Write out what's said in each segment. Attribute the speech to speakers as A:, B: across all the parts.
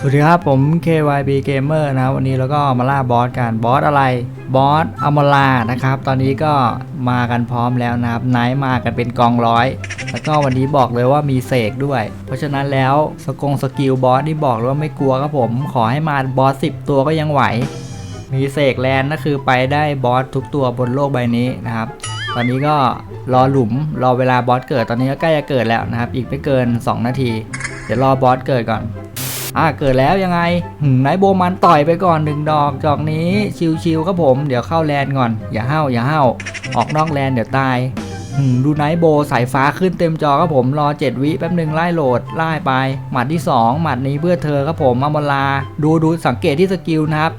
A: สวัสดีครับ ผม KYB Gamer นะครับวันนี้เราก็มาล่าบอสกันบอสอะไรบอสอมลานะครับ ตอนนี้ก็มากันพร้อมแล้วนะครับไนท์มากันเป็นกองร้อย แล้วก็วันนี้บอกเลยว่ามีเสกด้วย เพราะฉะนั้นแล้วสกงสกิลบอสนี่บอกเลยว่าไม่กลัวครับผม ขอให้มาบอส10 ตัวก็ยังไหว มีเสกแลนด์ก็คือไปได้บอสทุกตัวบนโลกใบนี้นะครับตอนนี้ก็รอหลุมรอเวลาบอสเกิดตอนนี้ก็ใกล้จะเกิดแล้วนะครับ อีกไม่เกิน 2 นาที เดี๋ยวรอบอสเกิดก่อน อ่าเกิดแล้วยังไงหืมไนท์โบมันต่อยไปก่อนหนึ่งดอกจอกนี้ชิวๆครับผม เดี๋ยวเข้าแลนด์ก่อน อย่าห้าวอย่าห้าวออกนอกแลนด์เดี๋ยวตายหืมดูไนโบสายฟ้าขึ้นเต็มจอครับผมรอ 7 วิแป๊บหนึ่งไล่โหลดไล่ไป หมัดที่ 2 หมัดนี้เพื่อเธอครับผมอมลา ดูดูสังเกตที่สกิลนะครับ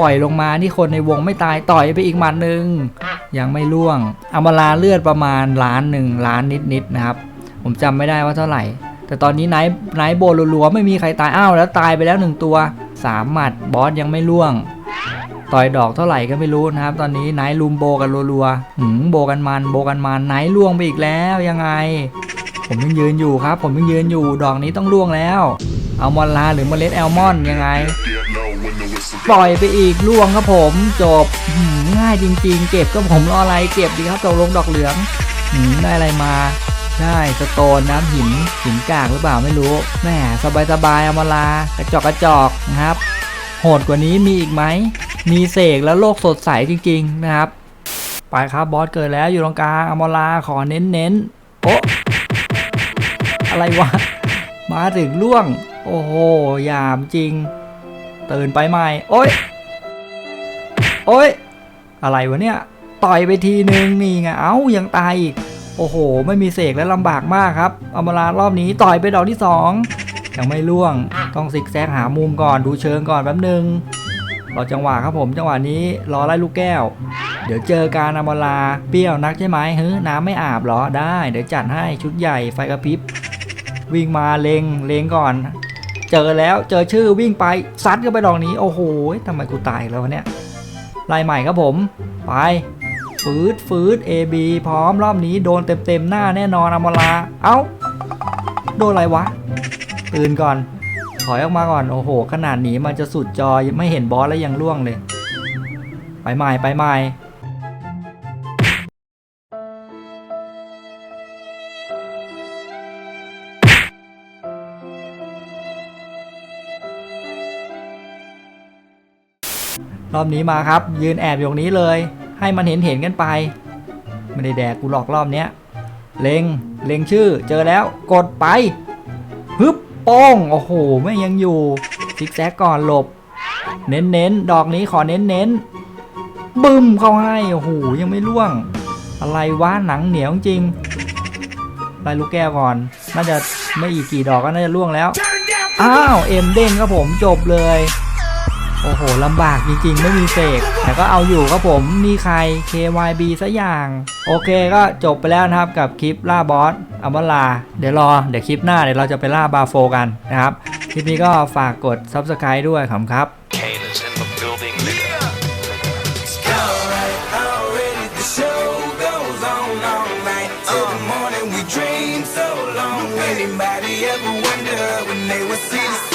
A: ปล่อยลงมาที่คนในวงไม่ตายต่อยไปอีกหมัดหนึ่งยังไม่ล่วงอมลาเลือดประมาณล้านหนึ่งล้านนิดๆนะครับ ผมจำไม่ได้ว่าเท่าไหร่ แต่ตอนนี้ไนท์ไนท์โบรัวๆไม่มีใครตายอ้าวแล้วตายไปแล้วหนึ่งตัว3หมัดบอสยังไม่ล่วง ต่อยดอกเท่าไหร่ก็ไม่รู้นะครับ ตอนนี้ไนท์ลุมโบกันรัวๆหืมโบกันมันโบกันมันไนท์ล่วงไปอีกแล้วยังไง ผมยังยืนอยู่ครับ ผมยังยืนอยู่ดอกนี้ต้องล่วงแล้วเอามอนลาหรือเมล็ดแอลมอนยังไง ปล่อยไปอีกล่วงครับผมจบหืมง่ายจริง ๆ เก็บก็ผมรออะไรเก็บดีครับตกลงดอกเหลืองหืมได้อะไรมา ได้สโตนน้ำหินหินกากหรือเปล่าไม่รู้แหมสบายสบายๆเอามาลากระจอกกระจอกนะครับ โหดกว่านี้มีอีกไหมมีเสกแล้วโลกสดใสจริง ๆ นะครับ ไปครับบอสเกิดแล้วอยู่ตรงกลางเอามาลาขอเน้นเน้นๆโอะอะไรวะมาถึงล่วง โอ้โหยามจริง ตื่นไปใหม่ โอ๊ยโอ๊ยอะไรวะเนี่ย ต่อยไปทีนึงนี่ไง เอ้ายังตายอีก โอ้โห ไม่มีเสกแล้วลำบากมากครับเอามารารอบนี้ต่อยไปดอกที่สองยังไม่ล่วง ต้องซิกแซกหามุมก่อนดูเชิงก่อนแป๊บนึงรอจังหวะครับผมจังหวะนี้รอไล่ลูกแก้ว เดี๋ยวเจอการอมาลาเปรี้ยวนักใช่ไหมเฮ้ยน้ำไม่อาบเหรอได้ เดี๋ยวจัดให้ชุดใหญ่ไฟกระพริบ วิ่งมาเลงเลงก่อน เจอแล้วเจอชื่อวิ่งไปซัดก็ไปดอกนี้ โอ้โหทำไมกูตายแล้ววะเนี่ยไล่ใหม่ครับผม ไป ฟืดฟืด AB พร้อมรอบนี้โดนเต็มๆหน้าแน่นอนอมลา เอ้า โดนอะไรวะ ตื่นก่อน ถอยออกมาก่อน โอ้โห ขนาดหนีมันจะสุดจอยังไม่เห็นบอสแล้วยังล่วงเลย ไปใหม่ไปใหม่รอบนี้มาครับ ยืนแอบอยู่ตรงนี้เลย ให้มันเห็นเห็นกันไป ไม่ได้แดกกูหลอกรอบเนี้ยเล็งเล็งชื่อเจอแล้วกดไปฮึบโป้งโอ้โหไม่ยังอยู่ซิกแซกก่อนหลบ เน้นเน้นดอกนี้ขอเน้นเน้นบึ้มเข้าให้โอ้โหยังไม่ล่วง อะไรวะหนังเหนียวจริงไล่ลูกแก้วก่อน น่าจะไม่อีกกี่ดอกก็น่าจะล่วงแล้ว อ้าว เอ็มเด้งครับผมจบเลย โอ้โหลำบากจริงๆ ไม่มีเสกแต่ก็เอาอยู่ครับผมมีใคร KYB ซะอย่าง โอเคก็จบไปแล้วนะครับกับคลิปล่าบอสอัมลา เดี๋ยวรอ เดี๋ยวคลิปหน้าเดี๋ยวเราจะไปล่าบาโฟกันนะครับ คลิปนี้ก็ฝากกด Subscribe ด้วยขำครับ Anybody ever wonder when they would see the